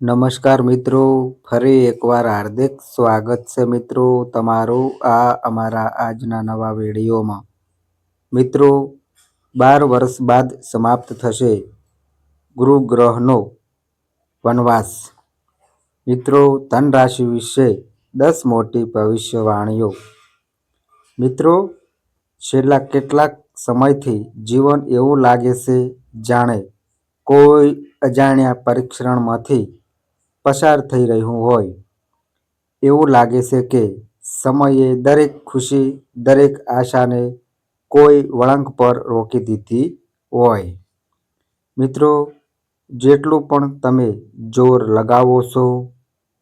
નમસ્કાર મિત્રો, ફરી એકવાર હાર્દિક સ્વાગત છે મિત્રો તમારું આ અમારા આજના નવા વિડીયોમાં. મિત્રો, બાર વર્ષ બાદ સમાપ્ત થશે ગુરુગ્રહનો વનવાસ. મિત્રો ધન રાશિ વિશે દસ મોટી ભવિષ્યવાણીઓ. મિત્રો, છેલ્લા કેટલાક સમયથી જીવન એવું લાગે છે, જાણે કોઈ અજાણ્યા પરીક્ષણમાંથી પસાર થઈ રહ્યું હોય. એવું લાગે છે કે સમયે દરેક ખુશી, દરેક આશાને કોઈ વળાંક પર રોકી દીધી હોય. મિત્રો, જેટલું પણ તમે જોર લગાવો છો,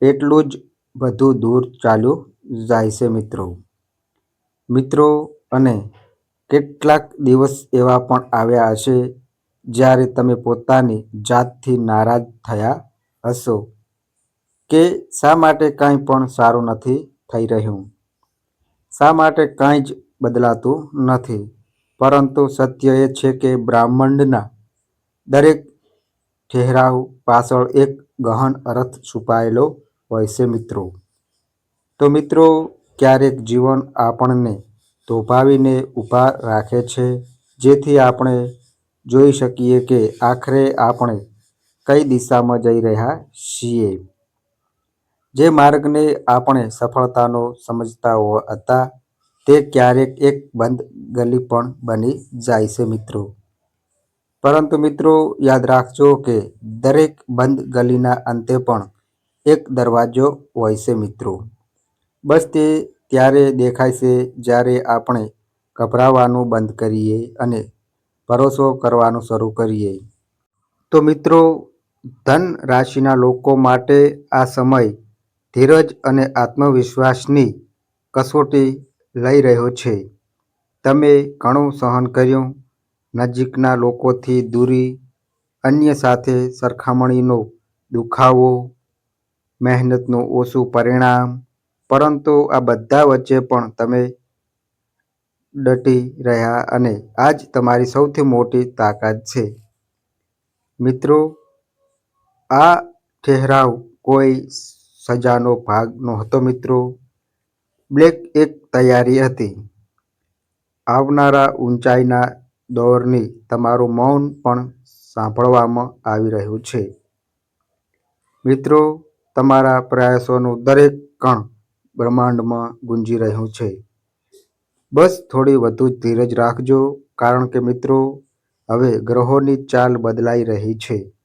એટલું જ બધું દૂર ચાલ્યું જાય છે મિત્રો. મિત્રો, અને કેટલાક દિવસ એવા પણ આવ્યા હશે જ્યારે તમે પોતાની જાતથી નારાજ થયા હશો. કે શા માટે કાંઈ પણ સારું નથી થઈ રહ્યું? શા માટે કાંઈ જ બદલાતું નથી? પરંતુ સત્ય એ છે કે બ્રહ્માંડના દરેક ઠહેરાવ પાછળ એક ગહન અર્થ છુપાયેલો હોય છે મિત્રો. તો મિત્રો, ક્યારેક જીવન આપણને ધોભાવીને ઊભા રાખે છે, જેથી આપણે જોઈ શકીએ કે આખરે આપણે કઈ દિશામાં જઈ રહ્યા છીએ. જે માર્ગને આપણે સફળતાનો સમજતા હતા, તે ક્યારેક એક બંધ ગલી પણ બની જાય છે મિત્રો. પરંતુ મિત્રો, યાદ રાખજો કે દરેક બંધ ગલીના અંતે પણ એક દરવાજો હોય છે મિત્રો. બસ તે ત્યારે દેખાય છે જ્યારે આપણે ગભરાવાનું બંધ કરીએ અને ભરોસો કરવાનું શરૂ કરીએ. તો મિત્રો, ધન રાશિના લોકો માટે આ સમય ધીરજ અને આત્મવિશ્વાસની કસોટી લઈ રહ્યો છે. તમે ઘણું સહન કર્યું. નજીકના લોકોથી દૂરી, અન્ય સાથે સરખામણીનો દુખાવો, મહેનતનું ઓછું પરિણામ, પરંતુ આ બધા વચ્ચે પણ તમે ડટી રહ્યા અને આ જ તમારી સૌથી મોટી તાકાત છે. મિત્રો, આ ઠહેરાવ કોઈ સજાનો ભાગ નહોતો મિત્રો. બ્લેક એક તૈયારી હતી. આવનારા ઊંચાઈના દોરની તમારું મૌન પણ સાંભળવામાં આવી રહ્યું છે. મિત્રો, તમારા પ્રયાસોનું દરેક કણ બ્રહ્માંડમાં ગુંજી રહ્યું છે. બસ થોડી વધુ ધીરજ રાખજો, કારણ કે મિત્રો, હવે ગ્રહોની ચાલ બદલાઈ રહી છે.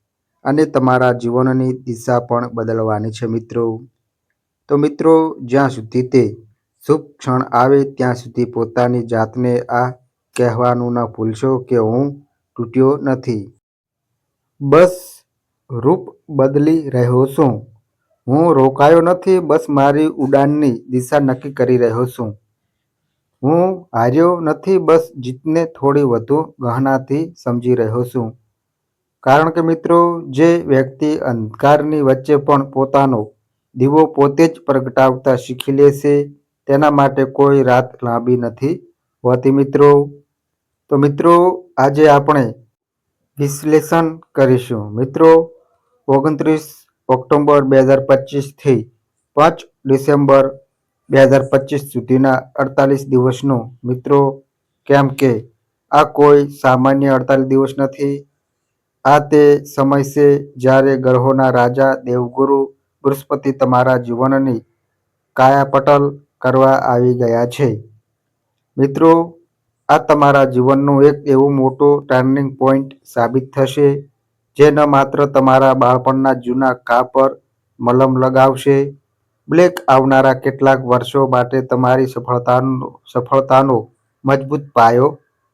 અને તમારા જીવનની દિશા પણ બદલવાની છે મિત્રો. તો મિત્રો, જ્યાં સુધી તે શુભ ક્ષણ આવે, ત્યાં સુધી પોતાની જાતને આ કહેવાનું ન ભૂલશો કે હું તૂટ્યો નથી. બસ રૂપ બદલી રહ્યો છું. હું રોકાયો નથી, બસ મારી ઉડાનની દિશા નક્કી કરી રહ્યો છું. હું હાર્યો નથી, બસ જીતને થોડી વધુ ગહનાથી સમજી રહ્યો છું. કારણ કે મિત્રો, જે વ્યક્તિ અંધકારની વચ્ચે પણ પોતાનો દીવો પોતે જ પ્રગટાવતા શીખી લેશે તેના માટે કોઈ રાત લાંબી નથી હોતી મિત્રો. તો મિત્રો, આજે આપણે વિશ્લેષણ કરીશું. મિત્રો, ઓગણત્રીસ ઓક્ટોબર બે હજાર પચીસથી પાંચ ડિસેમ્બર બે હજાર પચીસ સુધીના અડતાલીસ દિવસનું મિત્રો, કેમ કે આ કોઈ સામાન્ય અડતાલીસ દિવસ નથી. આ તે સમય છે જ્યારે ગ્રહોના રાજા, દેવગુરુ, બૃહસ્પતિ તમારા જીવનની કાયાપટલ કરવા આવી ગયા છે. મિત્રો, આ તમારા જીવનનું એક એવું મોટું ટર્નિંગ પોઈન્ટ સાબિત થશે, જે ન માત્ર તમારા બાળપણના જૂના કા પર મલમ લગાવશે, બ્લેક આવનારા કેટલાક વર્ષો માટે તમારી સફળતાનો સફળતાનો મજબૂત પાયો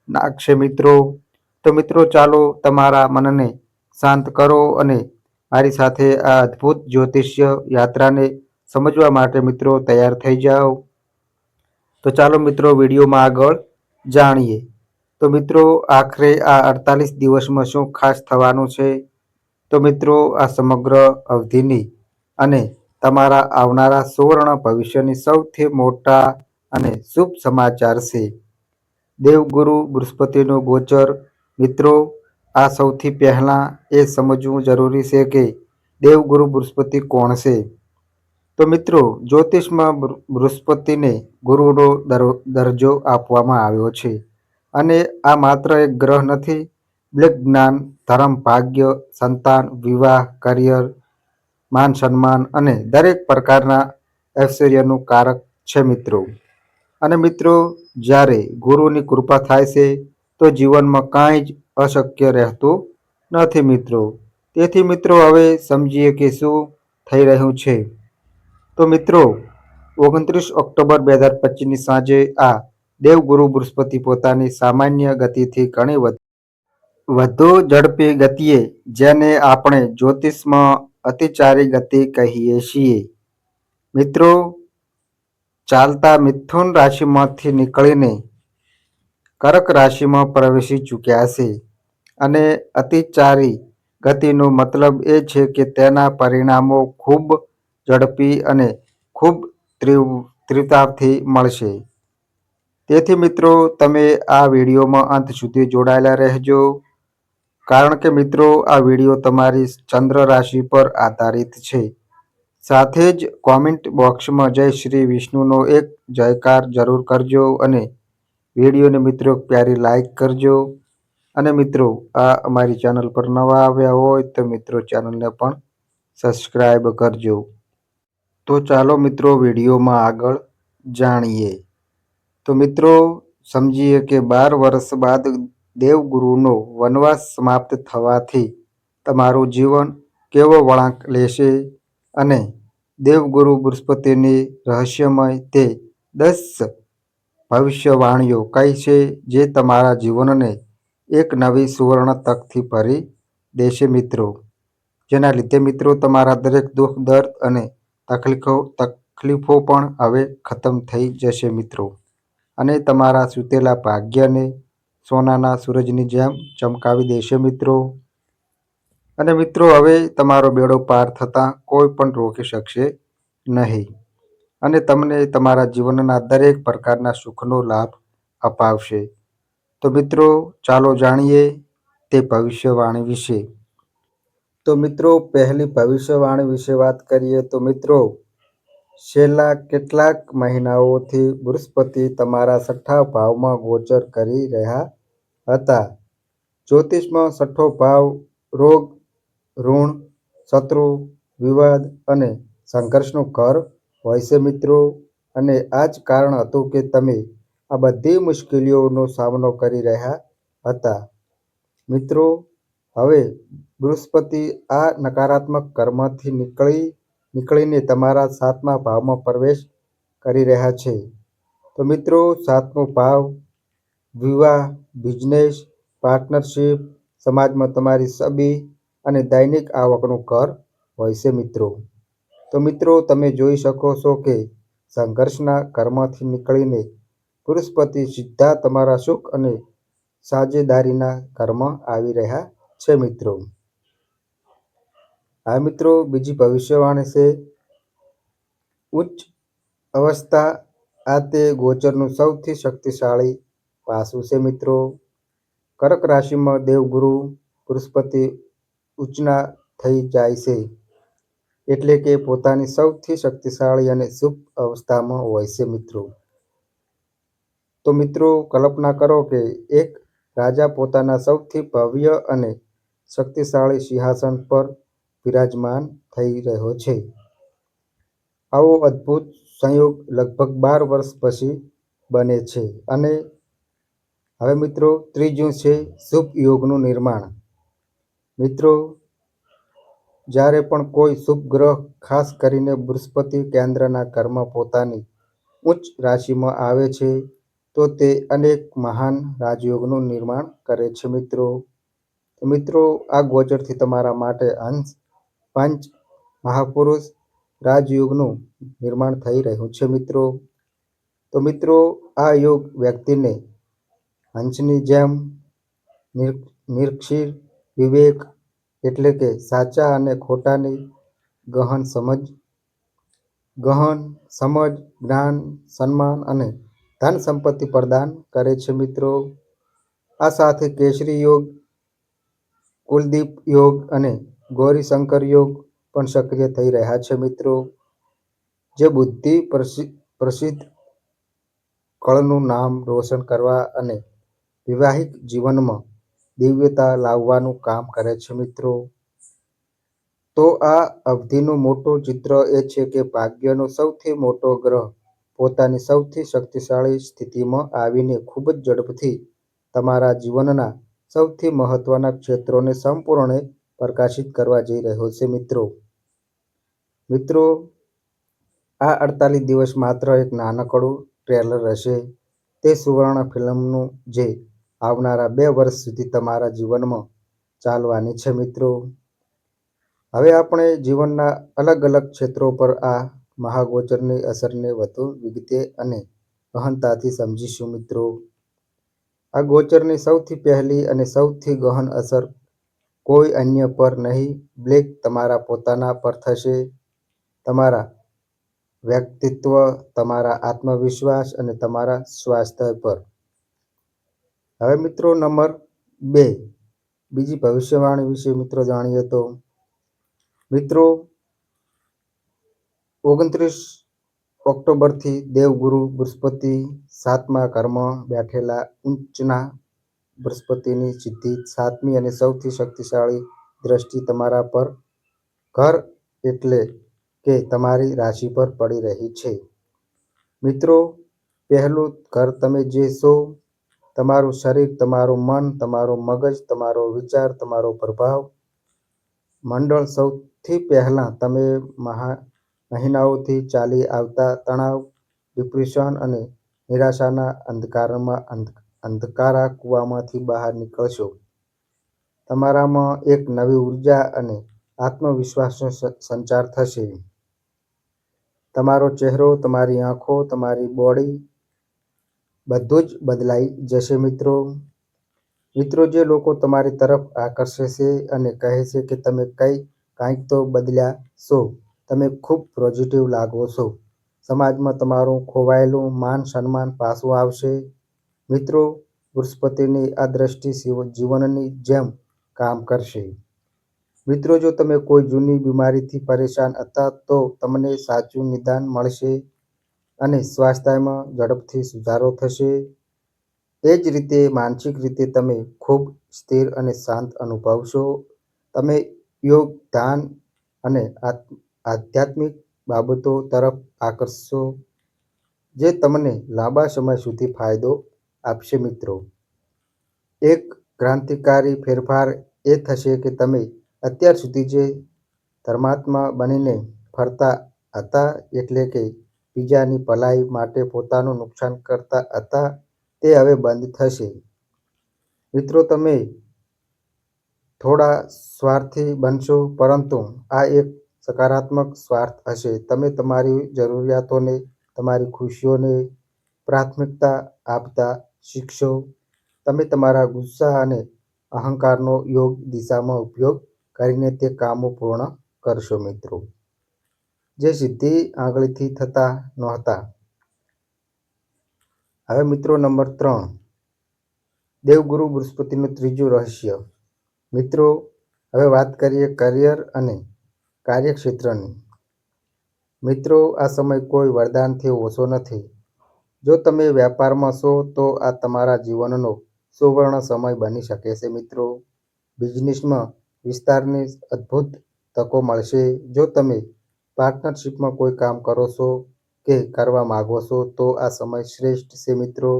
નાખશે મિત્રો. તો મિત્રો, ચાલો તમારા મનને શાંત કરો અને મારી સાથે આ અદ્ભુત જ્યોતિષ્ય યાત્રાને સમજવા માટે મિત્રો તૈયાર થઈ જાઓ. તો ચાલો મિત્રો, વિડીયોમાં આગળ જાણીએ. તો મિત્રો, આખરે આ અડતાલીસ દિવસમાં શું ખાસ થવાનું છે? તો મિત્રો, આ સમગ્ર અવધિની અને તમારા આવનારા સુવર્ણ ભવિષ્યની સૌથી મોટા અને શુભ સમાચાર છે. દેવગુરુ બૃહસ્પતિનું ગોચર મિત્રો, આ સૌથી પહેલાં એ સમજવું જરૂરી છે કે દેવગુરુ બૃહસ્પતિ કોણ છે? તો મિત્રો, જ્યોતિષમાં બૃહસ્પતિને ગુરુનો દર- દરજ્જો આપવામાં આવ્યો છે. અને આ માત્ર એક ગ્રહ નથી, બ્લેક જ્ઞાન, ધર્મ, ભાગ્ય, સંતાન, વિવાહ, કરિયર, માન સન્માન અને દરેક પ્રકારના ઐશ્વર્યનું કારક છે મિત્રો. અને મિત્રો, જ્યારે ગુરુની કૃપા થાય છે તો જીવનમાં કાંઈ જ અશક્ય રહેતું નથી મિત્રો. તેથી મિત્રો હવે સમજીએ કે શું થઈ રહ્યું છે. તો મિત્રો, ઓગણત્રીસ ઓક્ટોબર બે હજાર પચીસની સાંજે આ દેવગુરુ બૃહસ્પતિ પોતાની સામાન્ય ગતિથી ઘણી વધ- વધુ ઝડપી ગતિએ જેને આપણે જ્યોતિષમાં અતિચારી ગતિ કહીએ છીએ. મિત્રો, ચાલતા મિથુન રાશિમાંથી નીકળીને કર્ક રાશિમાં પ્રવેશી ચૂક્યા છે અને અતિચારી ગતિનો મતલબ એ છે કે તેના પરિણામો ખૂબ ઝડપી અને ખૂબ તીવ્ર- તીવ્રતાથી મળશે. તેથી મિત્રો, તમે આ વિડીયોમાં અંત સુધી જોડાયેલા રહેજો. કારણ કે મિત્રો, આ વીડિયો તમારી ચંદ્ર રાશિ પર આધારિત છે. સાથે જ કોમેન્ટ બોક્સમાં જય શ્રી વિષ્ણુનો એક જયકાર જરૂર કરજો અને વિડીયોને મિત્રો પ્યારી લાઈક કરજો. અને મિત્રો, આ અમારી ચેનલ પર નવા આવ્યા હોય તો મિત્રો ચેનલને પણ સબસ્ક્રાઈબ કરજો. તો ચાલો મિત્રો વિડીયોમાં આગળ જાણીએ. તો મિત્રો, સમજીએ કે બાર વર્ષ બાદ દેવગુરુનો વનવાસ સમાપ્ત થવાથી તમારું જીવન કેવો વળાંક લેશે અને દેવગુરુ બૃહસ્પતિની રહસ્યમય તે દસ ભવિષ્યવાણીઓ કઈ છે, જે તમારા જીવનને એક નવી સુવર્ણ તકથી ભરી દેશે મિત્રો. જેના લીધે મિત્રો, તમારા દરેક દુઃખ, દર્દ અને તકલીફો તકલીફો પણ હવે ખતમ થઈ જશે મિત્રો. અને તમારા સૂતેલા ભાગ્યને સોનાના સૂરજની જેમ ચમકાવી દેશે મિત્રો. અને મિત્રો, હવે તમારો બેડો પાર થતાં કોઈ પણ રોકી શકશે નહીં. અને તમને તમારા જીવનના દરેક પ્રકારના સુખનો લાભ અપાવશે. તો મિત્રો, ચાલો જાણીએ તે ભવિષ્યવાણી વિશે. તો મિત્રો, પહેલી ભવિષ્યવાણી વિશે વાત કરીએ તો મિત્રો, છેલ્લા કેટલાક મહિનાઓથી બૃહસ્પતિ તમારા છઠ્ઠા ભાવમાં ગોચર કરી રહ્યા હતા. જ્યોતિષમાં છઠ્ઠો ભાવ રોગ, ઋણ, શત્રુ, વિવાદ અને સંઘર્ષનું ઘર હોય છે મિત્રો? અને આ જ કારણ હતું કે તમે આ બધી મુશ્કેલીઓનો સામનો કરી રહ્યા હતા. મિત્રો, હવે બૃહસ્પતિ આ નકારાત્મક કર્મથી નીકળી, નીકળીને તમારા સાતમા ભાવમાં પ્રવેશ કરી રહ્યા છે. તો મિત્રો, સાતમો ભાવ, વિવાહ, બિઝનેસ, પાર્ટનરશિપ, સમાજમાં તમારી સબી અને દૈનિક આવકનું ઘર હોય છે મિત્રો. તો મિત્રો, તમે જોઈ શકો છો કે સંઘર્ષના કર્મથી નીકળીને બૃહસ્પતિ સીધા તમારા સુખ અને સાજેદારીના ઘરમાં આવી રહ્યા છે મિત્રો. હા મિત્રો, બીજી ભવિષ્યવાણી છે. ઉચ્ચ અવસ્થા આ તે ગોચરનું સૌથી શક્તિશાળી પાસું છે મિત્રો. કર્ક રાશિમાં દેવગુરુ બૃહસ્પતિ ઉચ્ચના થઈ જાય છે. એટલે કે પોતાની સૌથી શક્તિશાળી અને શુભ અવસ્થામાં હોય છે મિત્રો. તો મિત્રો, કલ્પના કરો કે એક રાજા પોતાના સૌથી ભવ્ય અને શક્તિશાળી સિંહાસન પર બિરાજમાન થઈ રહ્યો છે. આવો અદ્ભુત સંયોગ લગભગ બાર વર્ષ પછી બને છે અને હવે મિત્રો, ત્રીજું છે શુભ યોગનું નિર્માણ. મિત્રો જ્યારે પણ કોઈ શુભ ગ્રહ, ખાસ કરીને બૃહસ્પતિ કેન્દ્રના ઘરમાં પોતાની ઉચ્ચ રાશિમાં આવે છે, તો તે અનેક મહાન રાજયોગનું નિર્માણ કરે છે મિત્રો. મિત્રો, આ ગોચરથી તમારા માટે અંશ પંચ મહાપુરુષ રાજયોગનું નિર્માણ થઈ રહ્યું છે મિત્રો. તો મિત્રો, આ યોગ વ્યક્તિને હંસની જેમ નિર- નિરક્ષીર વિવેક એટલે કે સાચા અને ખોટાની ગહન સમજ ગહન સમજ, જ્ઞાન, સન્માન અને ધન સંપત્તિ પ્રદાન કરે છે મિત્રો. આ સાથે કેસરી યોગ, કુલદીપ યોગ અને ગૌરીશંકર યોગ પણ સક્રિય થઈ રહ્યા છે મિત્રો. જે બુદ્ધિ પ્રસિ- પ્રસિદ્ધ કળનું નામ રોશન કરવા અને વૈવાહિક જીવનમાં દિવ્યતા લાવવાનું કામ કરે છે મિત્રો. તો આ અવધિનું મોટું ચિત્ર એ છે કે ભાગ્યનો સૌથી મોટો ગ્રહ પોતાની સૌથી શક્તિશાળી સ્થિતિમાં આવીને ખૂબ જ ઝડપથી તમારા જીવનના સૌથી મહત્વના ક્ષેત્રોને સંપૂર્ણે પ્રકાશિત કરવા જઈ રહ્યો છે મિત્રો. મિત્રો, આ અડતાલીસ દિવસ માત્ર એક નાનકડું ટ્રેલર હશે. તે સુવર્ણ ફિલ્મનું જે આવનારા બે વર્ષ સુધી તમારા જીવનમાં ચાલવાની છે મિત્રો. હવે આપણે જીવનના અલગ અલગ ક્ષેત્રો પર આ મહાગોચરની અસરને વધુ વિગતે અને ગહનતાથી સમજીશું મિત્રો. આ ગોચરની સૌથી પહેલી અને સૌથી ગહન અસર કોઈ અન્ય પર નહીં, બ્લેક તમારા પોતાના પર થશે. તમારા વ્યક્તિત્વ, તમારા આત્મવિશ્વાસ અને તમારા સ્વાસ્થ્ય પર. હવે મિત્રો નંબર બે. બીજી ભવિષ્યવાણી વિશે મિત્રો જાણીએ તો, મિત્રો ઓગણત્રીસ ઓક્ટોબરથી દેવગુરુ બૃહસ્પતિ સાતમા ઘરમાં બેઠેલા ઉચ્ચના બૃહસ્પતિની સિદ્ધિ સાતમી અને સૌથી શક્તિશાળી દ્રષ્ટિ તમારા પર ઘર એટલે કે તમારી રાશિ પર પડી રહી છે. મિત્રો, પહેલું ઘર તમે જે છો તમારું શરીર, તમારું મન, તમારું મગજ, તમારો વિચાર, તમારો પ્રભાવ. મંડળ સૌથી પહેલાં તમે મહા મહિનાઓથી ચાલી આવતા તણાવ, ડિપ્રેશન અને નિરાશાના અંધકારમાં અંધ અંધકારા કૂવામાંથી બહાર નીકળશો. તમારામાં એક નવી ઊર્જા અને આત્મવિશ્વાસનો સંચાર થશે. તમારો ચહેરો, તમારી આંખો, તમારી બોડી બધું જ બદલાઈ જશે મિત્રો. મિત્રો, જે લોકો તમારી તરફ આકર્ષે છે અને કહે છે કે તમે કંઈ કાંઈક તો બદલ્યા છો, તમે ખૂબ પોઝિટિવ લાગો છો. સમાજમાં તમારું ખોવાયેલું માન સન્માન પાછું આવશે. મિત્રો બૃહસ્પતિની આ દ્રષ્ટિ જીવનની જેમ કામ કરશે. મિત્રો, જો તમે કોઈ જૂની બીમારીથી પરેશાન હતા તો તમને સાચું નિદાન મળશે. અને સ્વાસ્થ્યમાં ઝડપથી સુધારો થશે. એ જ રીતે માનસિક રીતે તમે ખૂબ સ્થિર અને શાંત અનુભવશો. તમે યોગ ધ્યાન અને આધ્યાત્મિક બાબતો તરફ આકર્ષશો, જે તમને લાંબા સમય સુધી ફાયદો આપશે મિત્રો. એક ક્રાંતિકારી ફેરફાર એ થશે કે તમે અત્યાર સુધી જે ધર્માત્મા બનીને ફરતા હતા, એટલે કે બીજાની ભલાઈ માટે પોતાનું નુકસાન કરતા હતા, તે હવે બંધ થશે. મિત્રો, તમે થોડા સ્વાર્થી બનશો, પરંતુ આ એક સકારાત્મક સ્વાર્થ હશે. તમે તમારી જરૂરિયાતોને, તમારી ખુશીઓને પ્રાથમિકતા આપતા શીખશો. તમે તમારા ગુસ્સા અને અહંકારનો યોગ દિશામાં ઉપયોગ કરીને તે કામો પૂર્ણ કરશો, મિત્રો. જે સીધી આંગળીથી થતા નહોતા. હવે મિત્રો નંબર ત્રણ. દેવગુરુ બૃહસ્પતિનું ત્રીજું રહસ્ય. મિત્રો, હવે વાત કરીએ કરિયર અને કાર્યક્ષેત્રની. મિત્રો, આ સમય કોઈ વરદાનથી ઓછો નથી. જો તમે વ્યાપારમાં છો, તો આ તમારા જીવનનો સુવર્ણ સમય બની શકે છે, મિત્રો. બિઝનેસમાં વિસ્તારની અદ્ભુત તકો મળશે. જો તમે પાર્ટનરશિપમાં કોઈ કામ કરો છો કે કરવા માગો છો, તો આ સમય શ્રેષ્ઠ છે મિત્રો.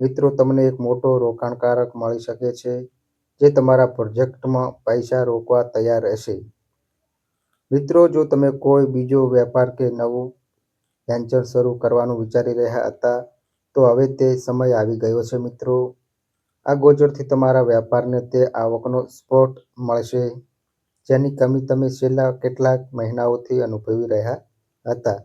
મિત્રો, તમને એક મોટો રોકાણકારક મળી શકે છે, જે તમારા પ્રોજેક્ટમાં પૈસા રોકવા તૈયાર રહેશે. મિત્રો, જો તમે કોઈ બીજો વેપાર કે નવું વેન્ચર શરૂ કરવાનું વિચારી રહ્યા હતા, તો હવે તે સમય આવી ગયો છે મિત્રો. આ ગોચરથી તમારા વેપારને તે આવકનો સ્પોટ મળશે. જેની કમી તમે છેલ્લા કેટલાક મહિનાઓથી અનુભવી રહ્યા હતા.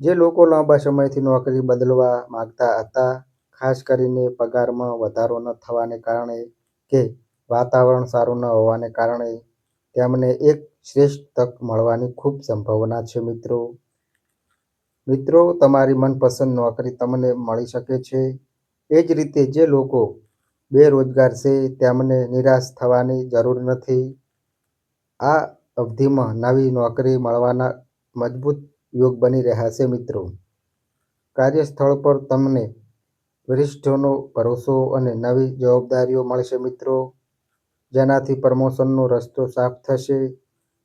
જે લોકો લાંબા સમયથી નોકરી બદલવા માંગતા હતા, ખાસ કરીને પગારમાં વધારો ન થવાને કારણે કે વાતાવરણ સારું ન હોવાને કારણે, તેમને એક શ્રેષ્ઠ તક મળવાની ખૂબ સંભાવના છે મિત્રો. મિત્રો, તમારી મનપસંદ નોકરી તમને મળી શકે છે. એ જ રીતે જે લોકો બેરોજગાર છે તેમને નિરાશ થવાની જરૂર નથી. આ અવધિમાં નવી નોકરી મળવાના મજબૂત યોગ બની રહ્યા છે મિત્રો. કાર્યસ્થળ પર તમને વરિષ્ઠોનો ભરોસો અને નવી જવાબદારીઓ મળશે મિત્રો. જેનાથી પ્રમોશનનો રસ્તો સાફ થશે.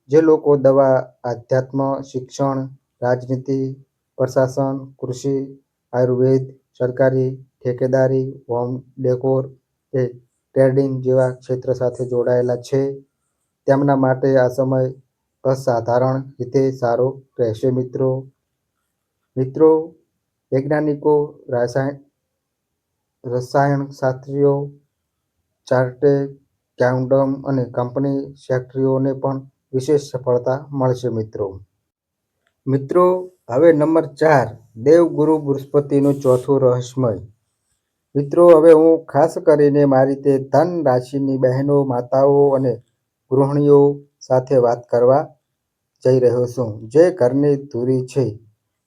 જે લોકો દવા, આધ્યાત્મ, શિક્ષણ, રાજનીતિ, પ્રશાસન, કૃષિ, આયુર્વેદ, સરકારી ઠેકેદારી હોમ ડેકોર કે ટ્રેડિંગ જેવા ક્ષેત્ર સાથે જોડાયેલા છે. તેમના માટે આ સમય અસાધારણ રીતે સારો રહેશે, મિત્રો. મિત્રો, વૈજ્ઞાનિકો રાસાયણ રસાયણશાસ્ત્રીઓ ચાર્ટે એકાઉન્ટન્ટ અને કંપની સેક્રેટરીઓને પણ વિશેષ સફળતા મળશે, મિત્રો. મિત્રો, હવે નંબર ચાર, દેવગુરુ બૃહસ્પતિનું ચોથું રહસ્યમય મિત્રો, હવે હું ખાસ કરીને મારી તે ધન રાશિની બહેનો, માતાઓ અને ગૃહિણીઓ સાથે વાત કરવા જઈ રહ્યો છું. જે ઘરની ધૂરી છે,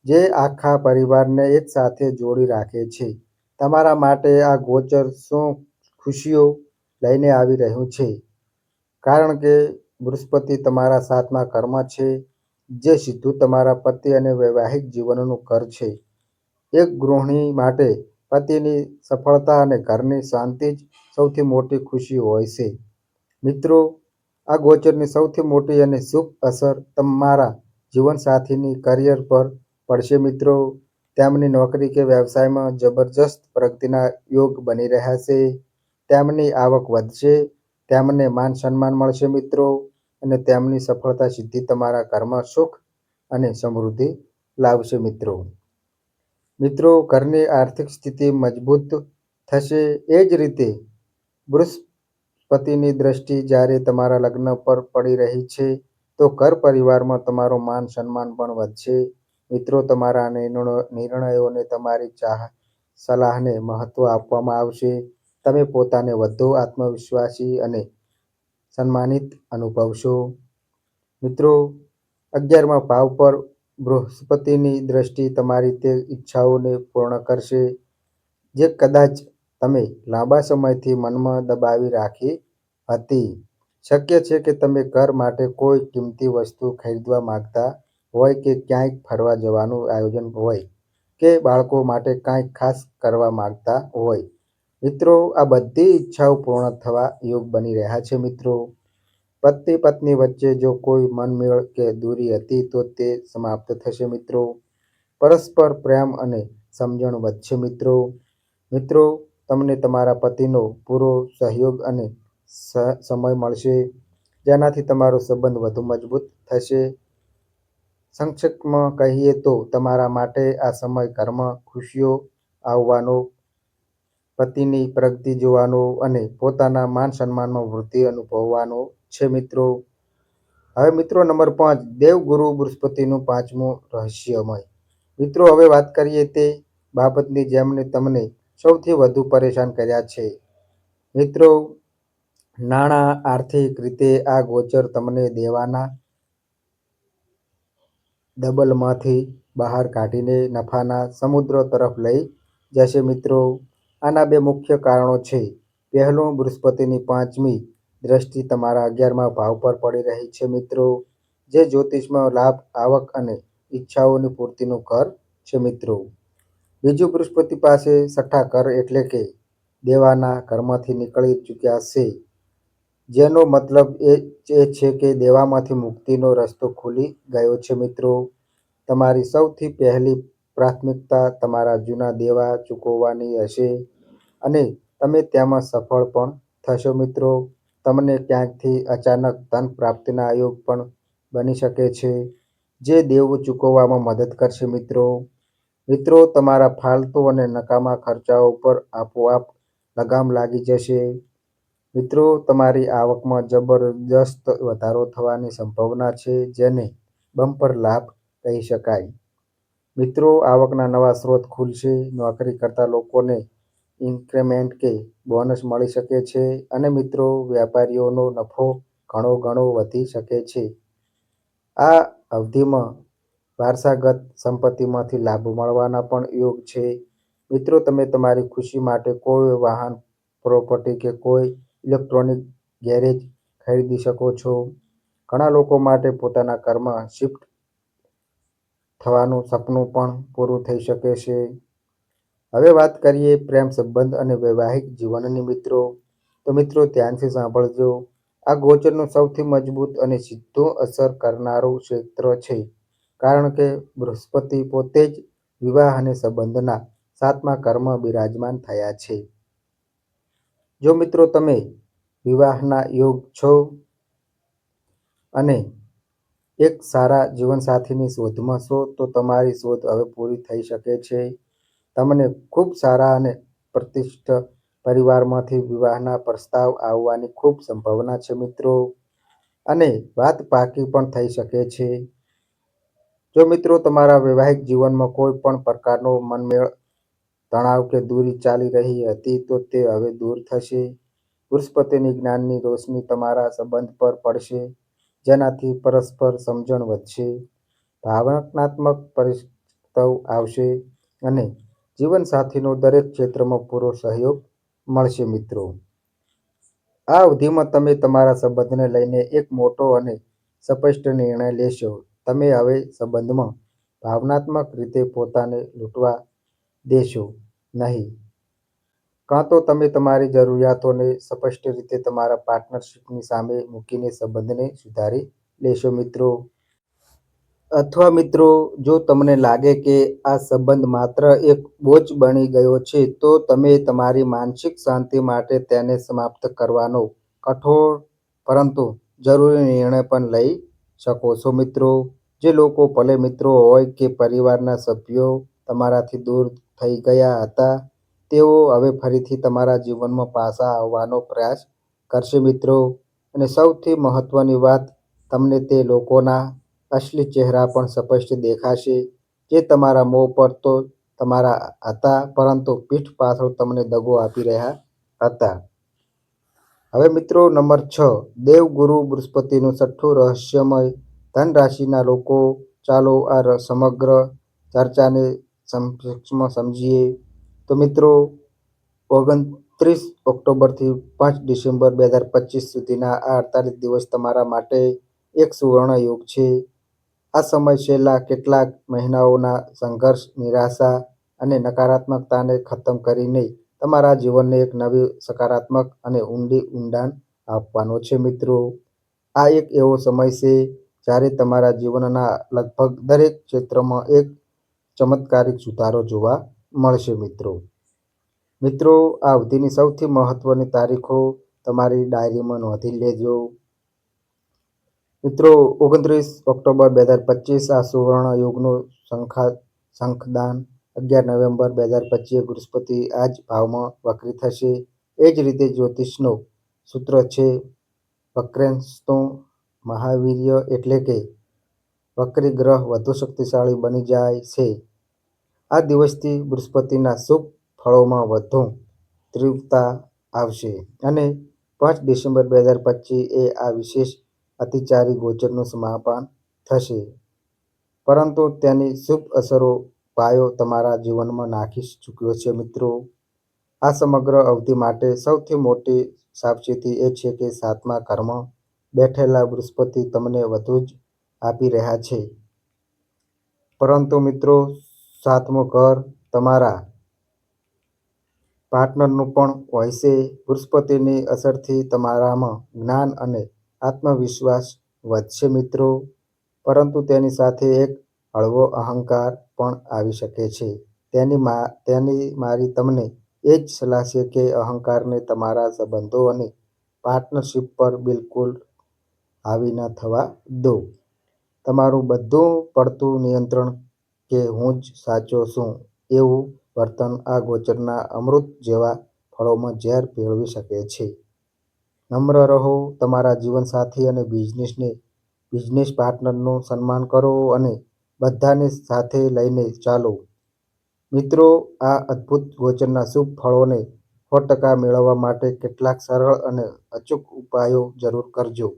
જે આખા પરિવારને એકસાથે જોડી રાખે છે. તમારા માટે આ ગોચર શું ખુશીઓ લઈને આવી રહ્યું છે? કારણ કે બૃહસ્પતિ તમારા સાતમા કર્મ છે, જે સીધું તમારા પતિ અને વૈવાહિક જીવનનું ઘર છે. એક ગૃહિણી માટે પતિની સફળતા અને ઘરની શાંતિ જ સૌથી મોટી ખુશી હોય છે. મિત્રો, આ ગોચરની સૌથી મોટી અને શુભ અસર તમારા જીવનસાથીની કરિયર પર પડશે મિત્રો. તેમની નોકરી કે વ્યવસાયમાં જબરજસ્ત પ્રગતિના યોગ બની રહ્યા છે. તેમની આવક વધશે, તેમને માન સન્માન મળશે મિત્રો અને તેમની સફળતા સિદ્ધિ તમારા ઘરમાં સુખ અને સમૃદ્ધિ લાવશે મિત્રો. મિત્રો, ઘરની આર્થિક સ્થિતિ મજબૂત થશે. એ જ રીતે બૃહસ્પતિની દ્રષ્ટિ જ્યારે તમારા લગ્ન પર પડી રહી છે, તો ઘર પરિવારમાં તમારું માન સન્માન પણ વધશે. મિત્રો, તમારા નિર્ણયોને તમારી ચાહ, સલાહને મહત્વ આપવામાં આવશે. તમે પોતાને વધુ આત્મવિશ્વાસી અને સન્માનિત અનુભવશો. મિત્રો, અગિયારમાં ભાવ પર બૃહસ્પતિની દ્રષ્ટિ તમારી તે ઈચ્છાઓને પૂર્ણ કરશે, જે કદાચ તમે લાંબા સમયથી મનમાં દબાવી રાખી હતી. શક્ય છે કે તમે ઘર માટે કોઈ કિંમતી વસ્તુ ખરીદવા માંગતા હોય કે ક્યાંક ફરવા જવાનું આયોજન હોય કે બાળકો માટે કંઈક ખાસ કરવા માંગતા હોય. મિત્રો, આ બધી ઈચ્છાઓ પૂર્ણ થવા યોગ બની રહ્યા છે મિત્રો. પતિ પત્ની વચ્ચે જો કોઈ મનમેળ કે દૂરી હતી તો તે સમાપ્ત થશે મિત્રો. પરસ્પર પ્રેમ અને સમજણ વધશે મિત્રો. મિત્રો, તમને તમારા પતિનો પૂરો સહયોગ અને સમય મળશે. જેનાથી તમારો સંબંધ વધુ મજબૂત થશે. સંક્ષિપ્તમાં કહીએ તો તમારા માટે આ સમય કર્મ, ખુશીઓ આવવાનો, પતિની પ્રગતિ જોવાનો અને પોતાના માન સન્માનમાં વૃદ્ધિ અનુભવવાનો છે મિત્રો. હવે મિત્રો નંબર પાંચ, દેવગુરુ બૃહસ્પતિનું પાંચમું રહસ્યમય. મિત્રો, હવે વાત કરીએ તે બાબતની જેમણે તમને સૌથી વધુ પરેશાન કર્યા છે. મિત્રો, નાણાં આર્થિક રીતે આ ગોચર તમને દેવાના ડબલમાંથી બહાર કાઢીને નફાના સમુદ્ર તરફ લઈ જશે મિત્રો. આના બે મુખ્ય કારણો છે. પહેલું, બૃહસ્પતિની પાંચમી દ્રષ્ટિ તમારા અગિયારમાં ભાવ પર પડી રહી છે, મિત્રો. જે જ્યોતિષમાં લાભ, આવક અને ઈચ્છાઓની પૂર્તિનું ઘર છે, મિત્રો. બીજું બૃહસ્પતિ પાસે છઠ્ઠા ઘર એટલે કે દેવાના ઘરમાંથી નીકળી ચૂક્યા છે. જેનો મતલબ એ છે કે દેવામાંથી મુક્તિનો રસ્તો ખુલી ગયો છે, મિત્રો. તમારી સૌથી પહેલી પ્રાથમિકતા તમારા જૂના દેવા ચૂકવવાની હશે અને તમે તેમાં સફળ પણ થશો, મિત્રો. તમને ક્યાંકથી અચાનક ધન પ્રાપ્તિના આયોગ પણ બની શકે છે, જે દેવું ચૂકવવામાં મદદ કરશે મિત્રો. મિત્રો, તમારા ફાલતુ અને નકામા ખર્ચાઓ પર આપોઆપ લગામ લાગી જશે. મિત્રો, તમારી આવકમાં જબરજસ્ત વધારો થવાની સંભાવના છે, જેને બમ્પર લાભ કહી શકાય. મિત્રો, આવકના નવા સ્ત્રોત ખુલશે. નોકરી કરતા લોકોને ઇન્ક્રીમેન્ટ કે બોનસ મળી શકે છે અને મિત્રો વેપારીઓનો નફો ઘણો ઘણો વધી શકે છે. આ અવધિમાં વારસાગત સંપત્તિમાંથી લાભ મળવાના પણ યોગ છે. મિત્રો, તમે તમારી ખુશી માટે કોઈ વાહન, પ્રોપર્ટી કે કોઈ ઇલેક્ટ્રોનિક ગેરેજ ખરીદી શકો છો. ઘણા લોકો માટે પોતાના ઘરમાં શિફ્ટ થવાનું સપનું પણ પૂરું થઈ શકે છે. હવે વાત કરીએ પ્રેમ સંબંધ અને વૈવાહિક જીવનની મિત્રો. તો મિત્રો, ધ્યાનથી સાંભળજો. આ ગોચરનું સૌથી મજબૂત અને સીધું અસર કરનારું ક્ષેત્ર છે. કારણ કે બૃહસ્પતિ પોતે જ વિવાહ અને સંબંધના સાતમા કર્મ બિરાજમાન થયા છે. જો મિત્રો, તમે વિવાહના યોગ છો અને એક સારા જીવનસાથીની શોધમાં છો, તો તમારી શોધ હવે પૂરી થઈ શકે છે. તમને ખૂબ સારા અને પ્રતિષ્ઠ પરિવારમાંથી વિવાહના પ્રસ્તાવ આવવાની ખૂબ સંભાવના છે મિત્રો. અને વાત પાકી પણ થઈ શકે છે. જો મિત્રો તમારા વૈવાહિક જીવનમાં કોઈ પણ પ્રકારનો મનમેળ તણાવ કે દૂરી ચાલી રહી હતી તો તે હવે દૂર થશે. બૃહસ્પતિની જ્ઞાનની રોશની તમારા સંબંધ પર પડશે. જેનાથી પરસ્પર સમજણ વધશે, ભાવનાત્મક પરિપક્વતા આવશે અને જીવનસાથીનો દરેક ક્ષેત્રમાં પૂરો સહયોગ મળશે મિત્રો. આ અવધિમાં તમે તમારા સંબંધને લઈને એક મોટો અને સ્પષ્ટ નિર્ણય લેશો. તમે હવે સંબંધમાં ભાવનાત્મક રીતે પોતાને લૂંટવા દેશો નહીં. કાં તો તમે તમારી જરૂરિયાતોને સ્પષ્ટ રીતે તમારા પાર્ટનરશિપની સામે મૂકીને સંબંધને સુધારી લેશો મિત્રો. અથવા મિત્રો, જો તમને લાગે કે આ સંબંધ માત્ર એક બોજ બની ગયો છે, તો તમે તમારી માનસિક શાંતિ માટે તેને સમાપ્ત કરવાનો કઠોર પરંતુ જરૂરી નિર્ણય પણ લઈ શકો છો મિત્રો. જે લોકો ભલે મિત્રો હોય કે પરિવારના સભ્યો તમારાથી દૂર થઈ ગયા હતા, તેઓ હવે ફરીથી તમારા જીવનમાં પાછા આવવાનો પ્રયાસ કરશે મિત્રો. અને સૌથી મહત્વની વાત તમને તે લોકોના અસલી ચહેરા પણ સ્પષ્ટ દેખાશે જે તમારા મોં પર તો તમારા હતા, પરંતુ પીઠ પાછળ તમને દગો આપી રહ્યા હતા. હવે મિત્રો નંબર છ, દેવગુરુ બૃહસ્પતિનું છઠ્ઠું રહસ્યમય ધન રાશિના લોકો, ચાલો આ સમગ્ર ચર્ચાને સંક્ષેપમાં સમજીએ. તો મિત્રો, ઓગણત્રીસ ઓક્ટોબરથી પાંચ ડિસેમ્બર બે હજાર પચીસ સુધીના આ અડતાલીસ દિવસ તમારા માટે એક સુવર્ણ યુગ છે. આ સમય છેલ્લા કેટલાક મહિનાઓના સંઘર્ષ, નિરાશા અને નકારાત્મકતાને ખતમ કરીને તમારા જીવનને એક નવી સકારાત્મક અને ઊંડી ઊંડાણ આપવાનો છે મિત્રો. આ એક એવો સમય છે જ્યારે તમારા જીવનના લગભગ દરેક ક્ષેત્રમાં એક ચમત્કારિક સુધારો જોવા મળશે મિત્રો. મિત્રો આ અવધિની સૌથી મહત્વની તારીખો તમારી ડાયરીમાં નોંધી લેજો. મિત્રો, ઓગણત્રીસ ઓક્ટોબર બે હજાર પચીસ આ સુવર્ણ યુગનું શંખદાન અગિયાર નવેમ્બર બે હજાર પચીસ બૃહસ્પતિ આ જ ભાવમાં વક્રી થશે. એ જ રીતે જ્યોતિષનું સૂત્ર છે વક્રેન્સનું મહાવીર્ય એટલે કે વક્રી ગ્રહ વધુ શક્તિશાળી બની જાય છે. આ દિવસથી બૃહસ્પતિના શુભ ફળોમાં વધુ તીવ્રતા આવશે અને પાંચ ડિસેમ્બર બે હજાર પચીસ એ આ વિશેષ અતિચારી ગોચરનું સમાપન થશે. પરંતુ તેની શુભ અસરો પાયો તમારા જીવનમાં નાખી ચૂક્યો છે મિત્રો. આ સમગ્ર અવધિ માટે સૌથી મોટી સાવચેતી એ છે કે સાતમા કર્મ બેઠેલા બૃહસ્પતિ તમને વધુ જ આપી રહ્યા છે. પરંતુ મિત્રો, સાતમું ઘર તમારા પાર્ટનરનું પણ હોય છે. બૃહસ્પતિની અસરથી તમારામાં જ્ઞાન અને આત્મવિશ્વાસ વધશે મિત્રો. પરંતુ તેની સાથે એક હળવો અહંકાર પણ આવી શકે છે. તેની મા, તેની મારી તમને એ જ સલાહ છે કે અહંકારને તમારા સંબંધો અને પાર્ટનરશિપ પર બિલકુલ હાવી ન થવા દો. તમારું બધું પડતું નિયંત્રણ કે હું જ સાચો છું એવું વર્તન આ ગોચરના અમૃત જેવા ફળોમાં ઝેર ભેળવી શકે છે. નમ્ર રહો, તમારા જીવનસાથી અને બિઝનેસને બિઝનેસ પાર્ટનરનું સન્માન કરો અને બધાને સાથે લઈને ચાલો. મિત્રો આ અદ્ભુત ગોચરના શુભ ફળોને સો ટકા મેળવવા માટે કેટલાક સરળ અને અચૂક ઉપાયો જરૂર કરજો.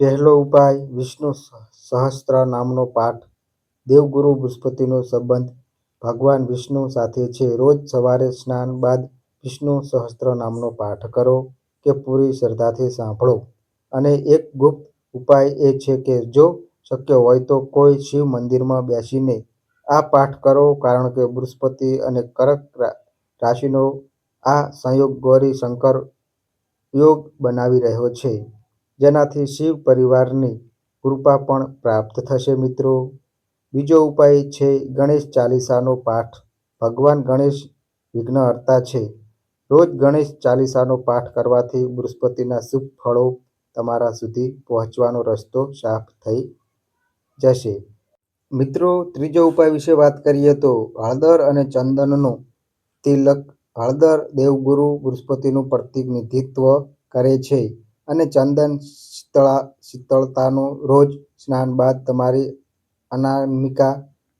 પહેલો ઉપાય વિષ્ણુ સહસ્ત્ર નામનો પાઠ. દેવગુરુ બૃહસ્પતિનો સંબંધ ભગવાન વિષ્ણુ સાથે છે. રોજ સવારે સ્નાન બાદ વિષ્ણુ સહસ્ત્ર નામનો પાઠ કરો કે પૂરી શ્રદ્ધાથી સાંભળો. અને એક ગુપ્ત ઉપાય એ છે કે જો શક્ય હોય તો કોઈ શિવ મંદિરમાં બેસીને આ પાઠ કરો કારણ કે બૃહસ્પતિ અને કરક રાશિનો આ સંયોગ ગૌરી શંકર યોગ બનાવી રહ્યો છે. જેનાથી શિવ પરિવારની કૃપા પણ પ્રાપ્ત થશે મિત્રો. બીજો ઉપાય છે ગણેશ ચાલીસાનો પાઠ. ભગવાન ગણેશ વિઘ્નહર્તા છે. રોજ ગણેશ ચાલીસાનો પાઠ કરવાથી બૃહસ્પતિના શુભ ફળો તમારા સુધી પહોંચવાનો રસ્તો સાફ થઈ જશે. મિત્રો, ત્રીજો ઉપાય વિશે વાત કરીએ તો હળદર અને ચંદનનો તિલક હળદર દેવગુરુ બૃહસ્પતિનું પ્રતિનિધિત્વ કરે છે અને ચંદન શીતળા શીતળતાનું રોજ સ્નાન બાદ તમારી અનામિકા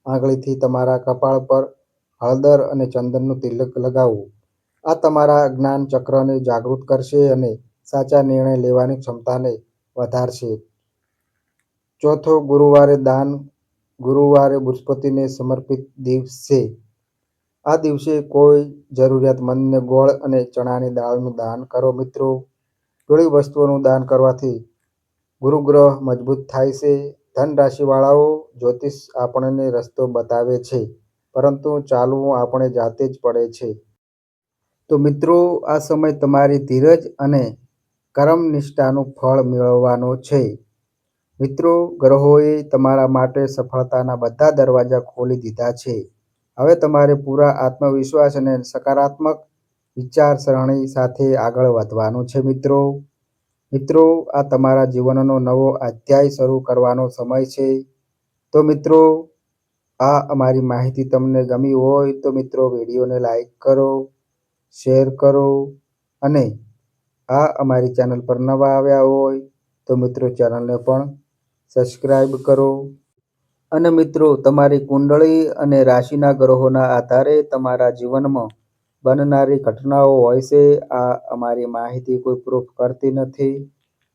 આંગળીથી તમારા કપાળ પર હળદર અને ચંદનનું તિલક લગાવવું આ તમારા જ્ઞાન ચક્રને જાગૃત કરશે અને સાચા નિર્ણય લેવાની ક્ષમતાને વધારશે. ચોથો ગુરુવારે દાન, ગુરુવારે બૃહસ્પતિને સમર્પિત દિવસ. છે આ દિવસે કોઈ જરૂરિયાતમંદને ગોળ અને ચણાની દાળનું દાન કરો મિત્રો. પીળી વસ્તુઓનું દાન કરવાથી ગુરુગ્રહ મજબૂત થાય છે. ધન રાશિવાળાઓ જ્યોતિષ આપણને રસ્તો બતાવે છે, પરંતુ ચાલવું આપણે જાતે જ પડે છે. તો મિત્રો, આ સમય તમારી ધીરજ અને કર્મનિષ્ઠાનું ફળ મેળવવાનો છે. મિત્રો, ગ્રહોએ તમારા માટે સફળતાના બધા દરવાજા ખોલી દીધા છે. હવે તમારે પૂરા આત્મવિશ્વાસ અને સકારાત્મક વિચારસરણી સાથે આગળ વધવાનું છે, મિત્રો. મિત્રો, આ તમારા જીવનનો નવો અધ્યાય શરૂ કરવાનો સમય છે. તો મિત્રો, આ અમારી માહિતી તમને ગમી હોય તો મિત્રો, વિડીયોને લાઈક કરો. શેર કરો અને આ અમારી ચેનલ પર નવા આવ્યા હોય તો મિત્રો ચેનલને પણ સબસ્ક્રાઈબ કરો. અને મિત્રો, તમારી કુંડળી અને રાશિના ગ્રહોના આધારે તમારા જીવનમાં બનનારી ઘટનાઓ હોય છે, આ અમારી માહિતી કોઈ પ્રૂફ કરતી નથી.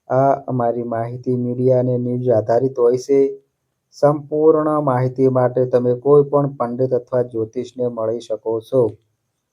આ અમારી માહિતી મીડિયા અને ન્યૂઝ આધારિત હોય છે. સંપૂર્ણ માહિતી માટે તમે કોઈ પણ પંડિત અથવા જ્યોતિષને મળી શકો છો.